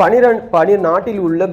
பனிரெண்டு பனி நாட்டில் உள்ள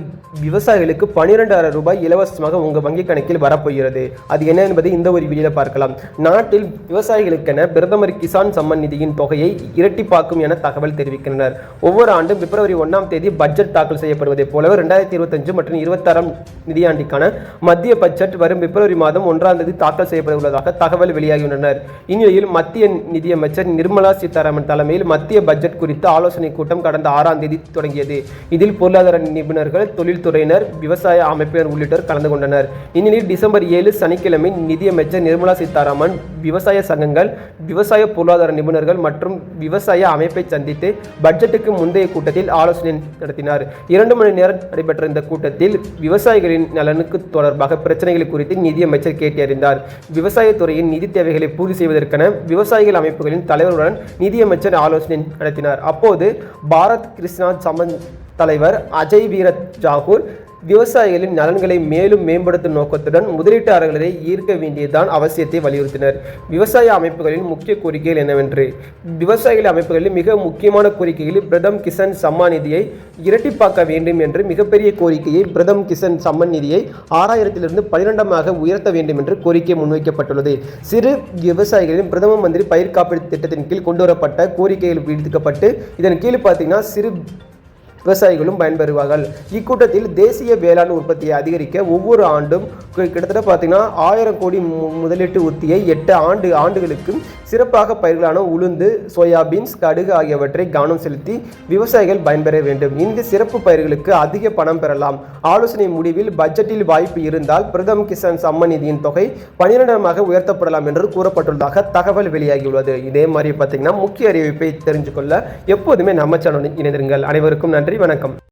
விவசாயிகளுக்கு பனிரெண்டாயிரம் ரூபாய் இலவசமாக உங்கள் வங்கி கணக்கில் வரப்போகிறது. அது என்ன என்பதை இந்த ஒரு வீடியோவில் பார்க்கலாம். நாட்டில் விவசாயிகளுக்கென பிரதமர் கிசான் சம்மன் நிதியின் தொகையை இரட்டிப்பாக்கும் என தகவல் தெரிவிக்கின்றனர். ஒவ்வொரு ஆண்டும் பிப்ரவரி ஒன்றாம் தேதி பட்ஜெட் தாக்கல் செய்யப்படுவதைப் போலவே ரெண்டாயிரத்தி இருபத்தஞ்சு மற்றும் இருபத்தாறாம் நிதியாண்டிக்கான மத்திய பட்ஜெட் வரும் பிப்ரவரி மாதம் ஒன்றாம் தேதி தாக்கல் செய்யப்பட உள்ளதாக தகவல் வெளியாகியுள்ளனர். இந்நிலையில் மத்திய நிதியமைச்சர் நிர்மலா சீதாராமன் தலைமையில் மத்திய பட்ஜெட் குறித்த ஆலோசனை கூட்டம் கடந்த ஆறாம் தேதி தொடங்கியது. இதில் பொருளாதார நிபுணர்கள் தொழில்துறையினர் விவசாய அமைப்பினர் உள்ளிட்டோர் கலந்து கொண்டனர். இந்நிலையில் டிசம்பர் ஏழு சனிக்கிழமை நிதியமைச்சர் நிர்மலா சீதாராமன் விவசாய சங்கங்கள் விவசாய பொருளாதார நிபுணர்கள் மற்றும் விவசாய அமைப்பை சந்தித்து பட்ஜெட்டுக்கு முந்தைய கூட்டத்தில் ஆலோசனை நடத்தினார். இரண்டு மணி நேரம் நடைபெற்ற இந்த கூட்டத்தில் விவசாயிகளின் நலனுக்கு தொடர்பாக பிரச்சனைகள் குறித்து நிதியமைச்சர் கேட்டறிந்தார். விவசாயத்துறையின் நிதி தேவைகளை பூர்த்தி செய்வதற்கென விவசாயிகள் அமைப்புகளின் தலைவருடன் நிதியமைச்சர் ஆலோசனை நடத்தினார். அப்போது பாரத் கிருஷ்ணா சமன் தலைவர் அஜய் வீரத் ஜாகூர் விவசாயிகளின் நலன்களை மேலும் மேம்படுத்தும் நோக்கத்துடன் முதலீட்டாளர்களை ஈர்க்க வேண்டியதுதான் அவசியத்தை வலியுறுத்தினர். விவசாய அமைப்புகளின் முக்கிய கோரிக்கைகள் என்னவென்று? விவசாயிகள் அமைப்புகளில் மிக முக்கியமான கோரிக்கைகளில் பிரதம் கிசான் சம்மான் நிதியை இரட்டிப்பாக்க வேண்டும் என்று மிகப்பெரிய கோரிக்கையை பிரதம் கிசான் சம்மன் நிதியை ஆறாயிரத்திலிருந்து பனிரெண்டமாக உயர்த்த வேண்டும் என்று கோரிக்கை முன்வைக்கப்பட்டுள்ளது. சிறு விவசாயிகளின் பிரதம மந்திரி பயிர் காப்பீடு திட்டத்தின் கீழ் கொண்டு வரப்பட்ட கோரிக்கைகள் விடுக்கப்பட்டு இதன் கீழ் பார்த்தீங்கன்னா சிறு விவசாயிகளும் பயன்பெறுவார்கள். இக்கூட்டத்தில் தேசிய வேளாண் உற்பத்தியை அதிகரிக்க ஒவ்வொரு ஆண்டும் கிட்டத்தட்ட பார்த்தீங்கன்னா ஆயிரம் கோடி முதலீட்டு உத்தியை எட்டு ஆண்டு ஆண்டுகளுக்கு சிறப்பாக பயிர்களான உளுந்து சோயாபீன்ஸ் கடுகு ஆகியவற்றை கவனம் செலுத்தி விவசாயிகள் பயன்பெற வேண்டும். இந்த சிறப்பு பயிர்களுக்கு அதிக பணம் பெறலாம். ஆலோசனை முடிவில் பட்ஜெட்டில் வாய்ப்பு இருந்தால் பிரதம் கிசான் சம்மன் நிதியின் தொகை பனிரெண்டாமாக உயர்த்தப்படலாம் என்று கூறப்பட்டுள்ளதாக தகவல் வெளியாகியுள்ளது. இதே மாதிரி பார்த்தீங்கன்னா முக்கிய அறிவிப்பை தெரிஞ்சுக்கொள்ள எப்போதுமே நம்ம சேனல் இணைந்திருங்கள். அனைவருக்கும் நன்றி வணக்கம்.